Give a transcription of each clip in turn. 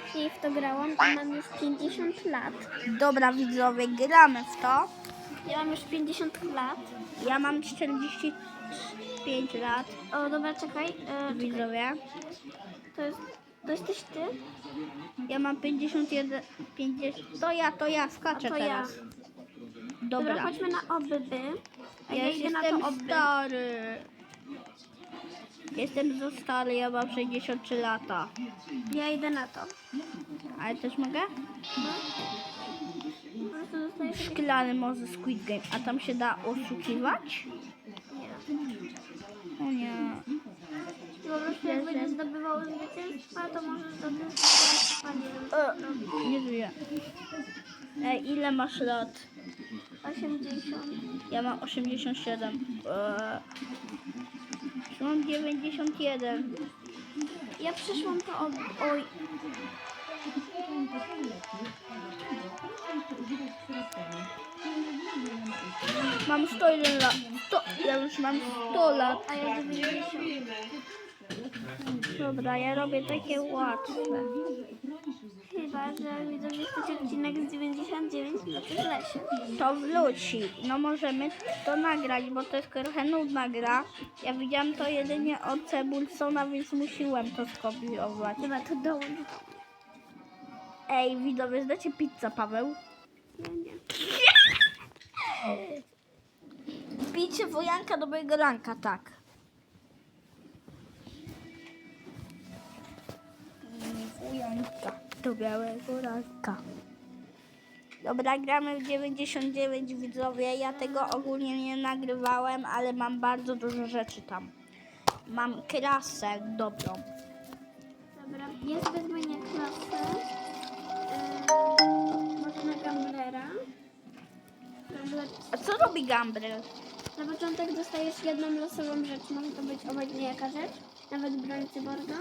wcześniej w to grałam i mam już 50 lat. Dobra widzowie, gramy w to. Ja mam już 50 lat. Ja mam 45 lat, O, dobra, czekaj. E, widzowie. to, jest, to jesteś ty? Ja mam 51, 50. To ja, to ja skaczę A to ja. teraz. Dobra, Dobra. chodźmy na obyby. Ja ja już idę na jestem to oby. stary. Jestem za stary, ja mam 63 lata. Ja idę na to. Ale też mogę? Dostajesz... Szklany może Squid Game. A tam się da oszukiwać? Nie. O nie. Po prostu jak będziesz zdobywał zwycięstwa, to możesz zdobyć zwycięstwa, E, nie żyję. Ej, ile masz lat? 80. Ja mam 87. Eee, mam 91. Ja przyszłam to ob... Oj, Mam 101 lat. 100, ja już mam 100 lat. a ja 90. Dobra, ja robię takie łatwe. Że widzowie chcecie odcinek z 99 no to wróci. No możemy to nagrać, bo to jest trochę nudna gra. Ja widziałam to jedynie od Cebulsona, więc musiłem to skopiować. Dobra, to dołącz do mnie. Ej, widzowie, znacie pizza, Paweł? Ja nie. Picie wojanka dobrego ranka, tak. Wojanka do białego ranka. Dobra, gramy w 99 widzowie. Ja tego ogólnie nie nagrywałem, ale mam bardzo dużo rzeczy tam. Mam krasę dobrą. Dobra, ja sobie zmienię klasę. Yy, może na gamblera. Gambler. A co robi Gambrel? Na początek dostajesz jedną losową rzecz. Może to być obojętnie jaka rzecz. Nawet broń cyborga.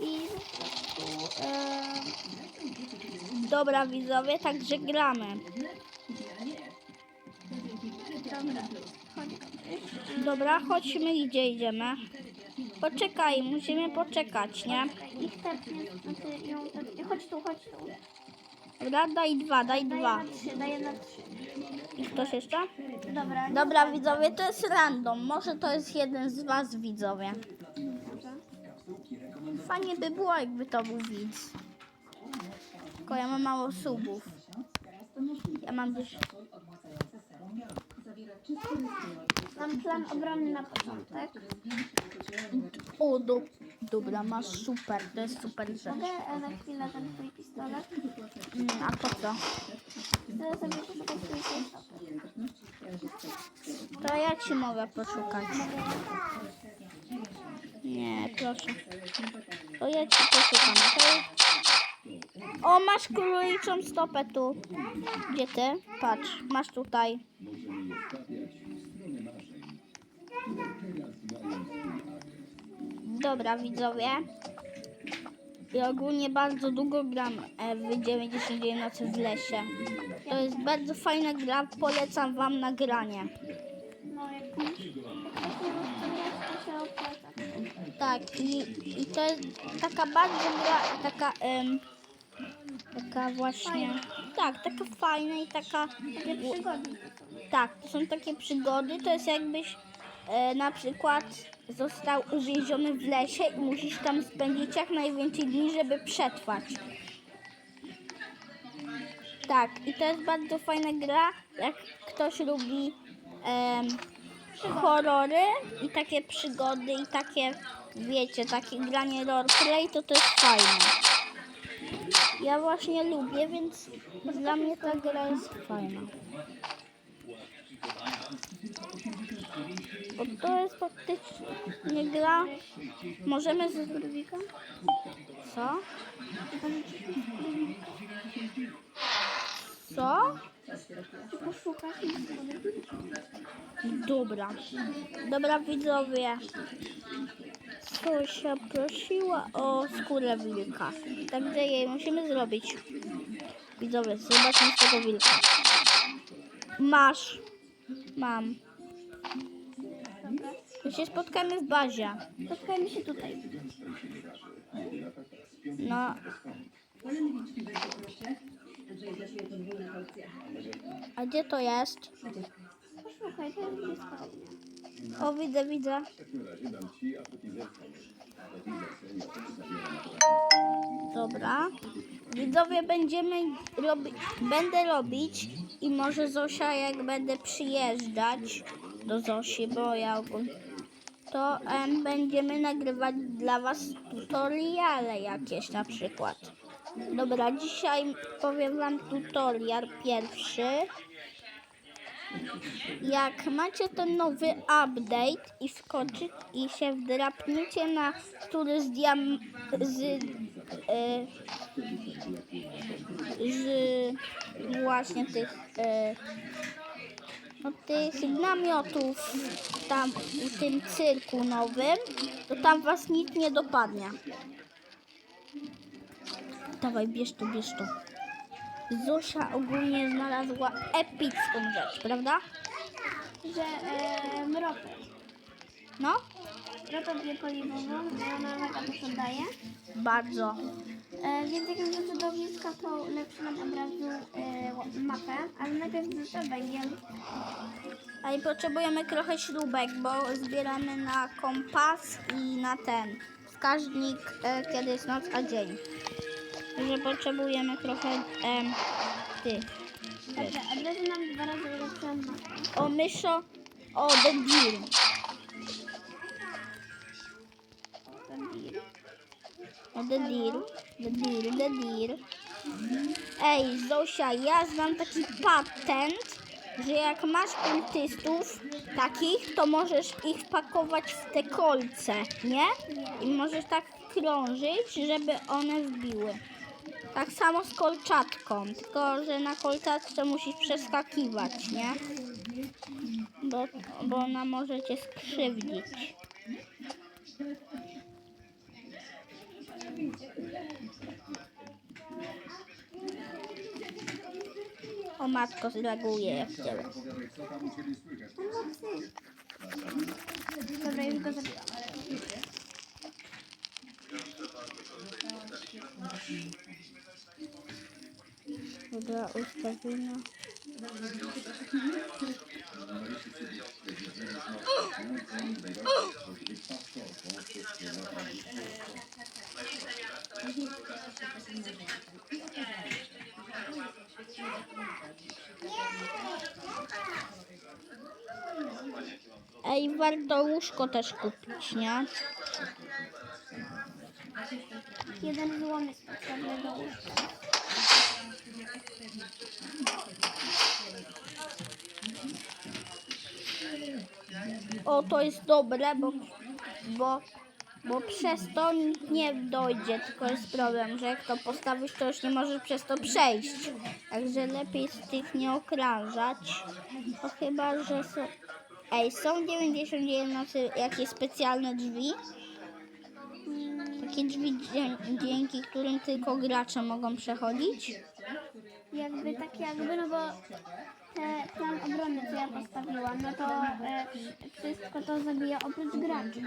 I po prostu... Yy, Dobra widzowie, także gramy. dobra, chodźmy, gdzie idziemy. Poczekaj, musimy poczekać, nie? Ich znaczy ją tepnie. Chodź tu, chodź tu. Dobra, daj dwa, daj Daję dwa. na trzy, daję na trzy. I ktoś jeszcze? Dobra, Dobra, widzowie, to jest random. Może to jest jeden z was, widzowie. Fajnie by było, jakby to był widz. Tylko ja mam mało subów. Ja mam już... Mam plan obronny na początek. O, do... dobra, masz super, to jest super rzecz. Mogę e, na chwilę ten twój pistolet? Mm, a po co? Chcę sobie poszukać twojej stopy. To ja ci mogę poszukać. Nie, proszę. To ja ci poszukam, okej? O, masz króliczą stopę tu. Gdzie ty? Patrz, masz tutaj. Dobra, widzowie. I ogólnie bardzo długo gram e, w 99 nocy w lesie. To jest bardzo fajna gra, polecam wam nagranie. No jak musisz. to się opłaca. Tak, i, i to jest taka bardzo gra, taka, taka właśnie, tak, taka fajna i taka, Takie przygody. tak, to są takie przygody, to jest jakbyś e, na przykład został uwięziony w lesie i musisz tam spędzić jak najwięcej dni, żeby przetrwać. Tak, i to jest bardzo fajna gra, jak ktoś lubi horrory i takie przygody i takie, wiecie, takie granie roleplay, to to jest fajne. Ja właśnie lubię, więc dla mnie ta gra jest fajna. Bo to jest faktycznie gra. Możemy z Ludwika? Co? Co? Dobra. Dobra widzowie. Sosia prosiła o skórę wilka. Także jej musimy zrobić. Widzowie, zobaczmy tego wilka. Masz. Mam. To się spotkamy w bazie. Spotkajmy się tutaj. No. Dla Ciebie podwójna porcja. A gdzie to jest? Posłuchaj, to jest blisko mnie. O, widzę, widzę. Dobra. Widzowie, będziemy robić, będę robić i może Zosia, jak będę przyjeżdżać do Zosi, bo ja ogólnie, to em, będziemy nagrywać dla Was tutoriale jakieś na przykład. Dobra, dzisiaj powiem Wam tutorial pierwszy. Jak macie ten nowy update i wskoczyć i się wdrapniecie na który z diam z, e, z właśnie tych e, no, tych namiotów tam w tym cyrku nowym, to tam was nic nie dopadnie. Dawaj, bierz to, bierz to. Zosia ogólnie znalazła epicką rzecz, prawda? Że e, ropę. No, Ropę biopaliwową, bo ona mega dużo daje. bardzo. E, więc jak wrzucę do ogniska, to lepszy nam od razu e, mapę, ale najpierw wrzucę węgiel. A i potrzebujemy trochę śrubek, bo zbieramy na kompas i na ten wskaźnik, e, kiedy jest noc a dzień. Że potrzebujemy trochę em, tych. Dobrze, od razu nam dwa razy ulepszyłam mapę. O myszo, o. Węgiel. O deal, the deal. Ej, Zosia, ja znam taki patent, że jak masz kultystów takich, to możesz ich pakować w te kolce, nie? I możesz tak krążyć, żeby one wbiły. Tak samo z kolczatką, tylko że na kolczatce musisz przeskakiwać, nie? Bo, bo ona może cię skrzywdzić. O matko, zreaguje jak ciebie. Dobra, już go. Dobra, ustawiona. Ej, warto łóżko też kupić, nie? Jeden złom jest potrzebny do. O, to jest dobre, bo, bo, bo przez to nie dojdzie, tylko jest problem, że jak to postawisz, to już nie możesz przez to przejść. Także lepiej z tych nie okrążać. To chyba, że są... Ej, są 99 nocy jakieś specjalne drzwi? Takie drzwi, dzięki którym tylko gracze mogą przechodzić? Jakby tak jakby, no bo te plan obrony, co ja postawiłam, no to e, wszystko to zabija oprócz graczy.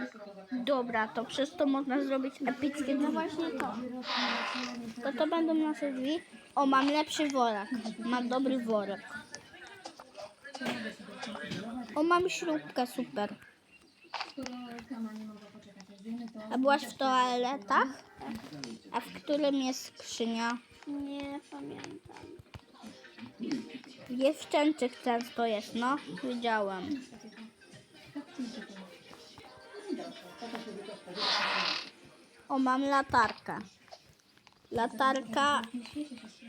Dobra, to przez to można zrobić epickie No drzwi. właśnie to. To to będą nasze drzwi. O, mam lepszy worek. Mam dobry worek. O, mam śrubkę, super. A byłaś w toaletach? A w którym jest skrzynia? Nie pamiętam. Dziewczęcych często jest, no. Widziałem. O, mam latarkę. Latarka.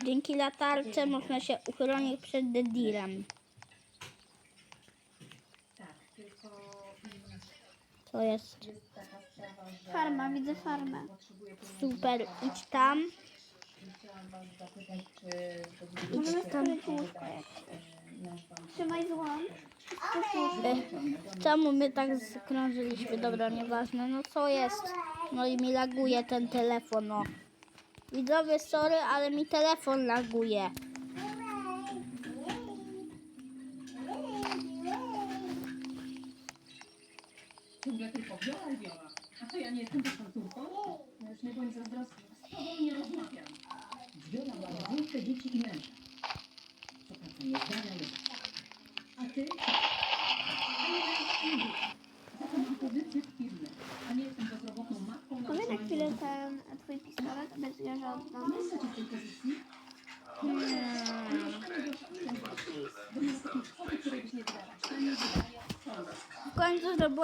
Dzięki latarce można się uchronić przed dedirem. To jest Farma, widzę farmę. super. Idź tam. Łóżko jak Trzymaj złom. Czemu my tak skrążyliśmy? Dobra, nieważne. No co jest? No i mi laguje ten telefon, no. Widzowie, sorry, ale mi telefon laguje. Sylwia tylko wzięła i wzięła. A co, ja nie jestem taką córką? No już nie bądź zazdrosna. Z tobą nie rozmawiam. Wzięła ma dzieci i męża. Co prawda nie zdania jest. A ty? A nie wiem, Zatem propozycje w. A nie jestem bezrobotną matką na Powiedz na chwilę ten twój pistolet, bez wieża od domu.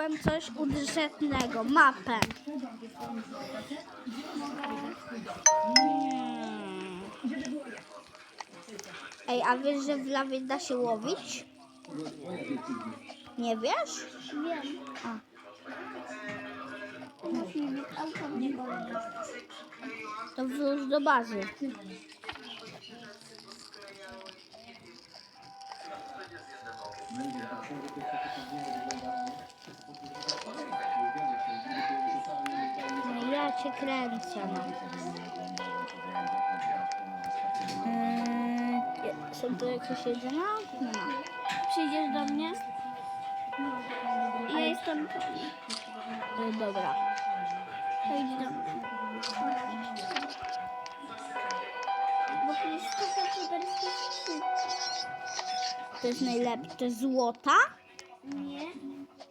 Zrobiłem coś użytecznego. Mapę. Ej, a wiesz, że w lawie da się łowić? Nie wiesz? Wiem. A. To wróć do bazy. No ja cię kręcę. Yy, są tu jakieś jedzenia? Nie ma. Przyjdziesz do mnie? Ja jestem. Yy, dobra. To idź do mnie. Bo to jest taka super skrzynka. To jest najlepsze. To jest złota? Nie,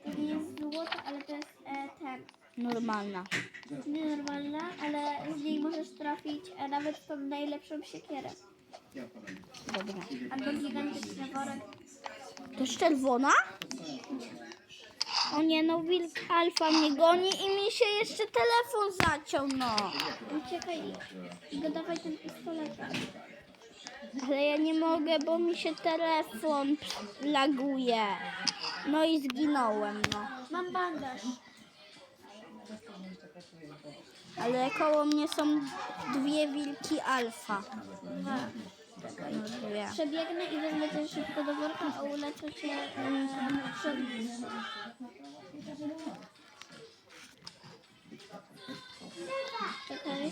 to nie jest złoto, ale to jest e, ten. Normalna. Nienormalna, ale z niej możesz trafić e, nawet tą najlepszą siekierę. Dobra. Albo gigantyczny worek. To jest czerwona? O nie, no wilk alfa mnie goni i mi się jeszcze telefon zaciął, no. Uciekaj i go dawaj ten pistolet. Ale ja nie mogę, bo mi się telefon laguje. No i zginąłem, no. Mam bandaż. Ale koło mnie są dwie wilki alfa. Dwie. Przebiegnę i wezmę cię szybko do worka, a uleczę cię e, przed... Czekaj.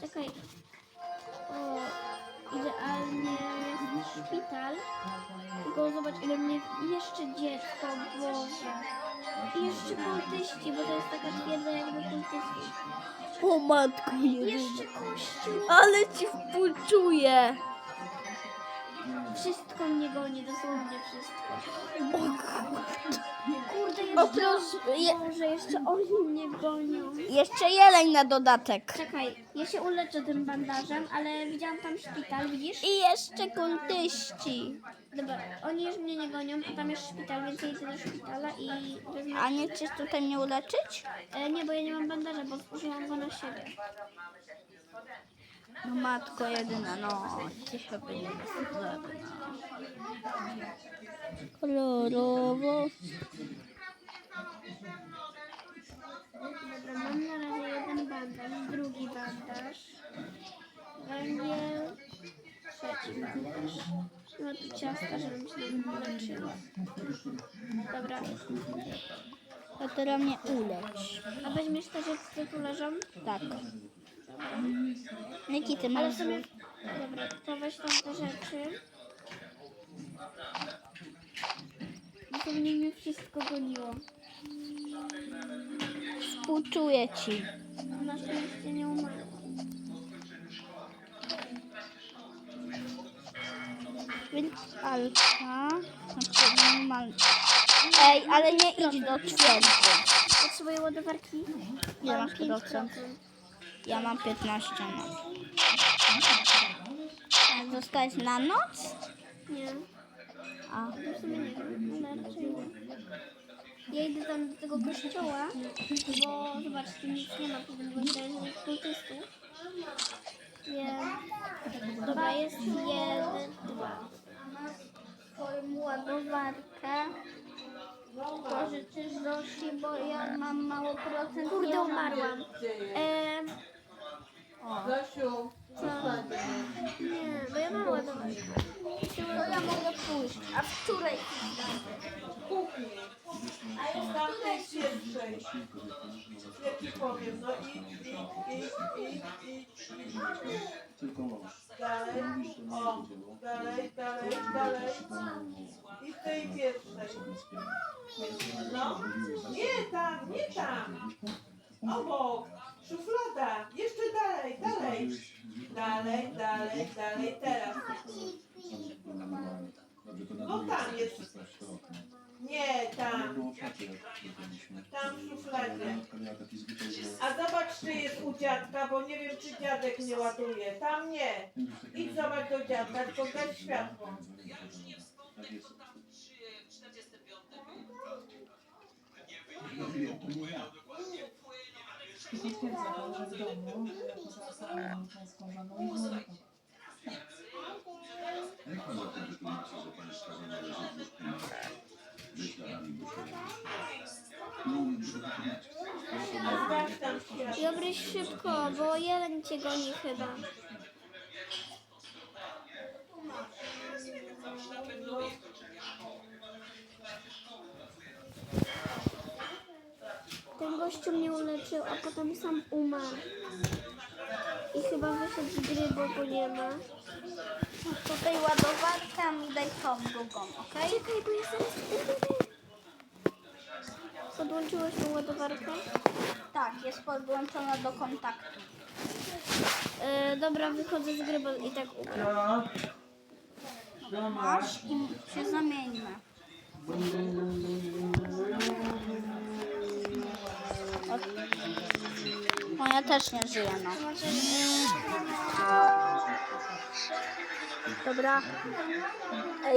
Czekaj. O, idealnie jest szpital. Tylko zobacz, ile mnie jeszcze dziecko, Boże. I jeszcze kultyści, bo to jest taka twierdza jakby kultyści. O matko Jeszcze jedyna. kościół. Ale ci wpółczuję. Wszystko mnie goni, dosłownie wszystko. O kurde. Kurde, jeszcze... proszę, je, Boże, jeszcze oni mnie gonią. jeszcze jeleń na dodatek. Czekaj, ja się uleczę tym bandażem, ale widziałam tam szpital, widzisz? I jeszcze kultyści. Dobra, oni już mnie nie gonią, a tam jest szpital, więc ja idę do szpitala i wezmę... A nie chcesz tutaj mnie uleczyć? E, nie, bo ja nie mam bandaża, bo użyłam go na siebie. No matko jedyna, no. Ci się będzie Kolorowo. Dobra, mam na razie jeden bandaż, drugi bandaż, węgiel, trzeci bandaż. No tu ciasta, żebym się nie uleczyła. Dobra, A teraz mnie ulecz. a weźmiesz te rzeczy, które tu leżą? Tak. Jaki ty masz? w sumie... Dobra, to weź tam te rzeczy. Dosłownie mnie wszystko goniło. Współczuję ci. Na szczęście nie umarłam. Wilk alfa. Ej, ale nie idź do twierdzy. Potrzebuję ładowarki? Ile Mam masz procent? 5%. Ja mam 15 no. A zostałeś na noc? Nie, A, w sumie nie wiem, ale raczej nie. Ja idę tam do tego kościoła, bo zobacz, tu nic nie ma, bo to jest kultystów. Więc... Dobra, jest jeden, dwa. Twoją ładowarkę. Pożyczysz Zosi, bo ja mam mało procent. Kurde, umarłam. Ehm, Zosiu, co? Nie, bo ja mam ładowarkę. To ja mogę pójść. A w której? kuchni. Tam tej pierwszej. Ja ci powiem, no idź, idź, idź, idź. Dalej, o, dalej, dalej, dalej. I w tej pierwszej. No, nie tam, nie tam. Obok, szuflada. Jeszcze dalej, dalej. Dalej, dalej, dalej, teraz. No tam jest. Nie, Nie tam. było jak byliśmy. Tam w szufladzie. Renatka miała taki zwyczaj, że... A zobacz, czy jest u dziadka, bo nie wiem, czy dziadek nie ładuje. Tam nie. Idź zobacz do dziadka, tylko gaś światło. Tak jest. No wiem, to nie ja. I potwierdza pan, że w domu, poza pańską żoną nie było nikogo. Jak pan zatem wytłumaczy, że pan skazany na ze Jobryś szybko, bo jeleń cię goni chyba. Ten gościu mnie uleczył, a potem sam umarł. I chyba wyszedł z gry, bo go nie ma. Tutaj ładowarka mi daj tą drugą, ok? Czekaj, bo ja zaraz... Podłączyłeś tą ładowarkę? Tak, jest podłączona do kontaktu. E, dobra, wychodzę z gry, bo i tak umarł. Masz i się zamieńmy. Moja też nie żyje, no. Dobra.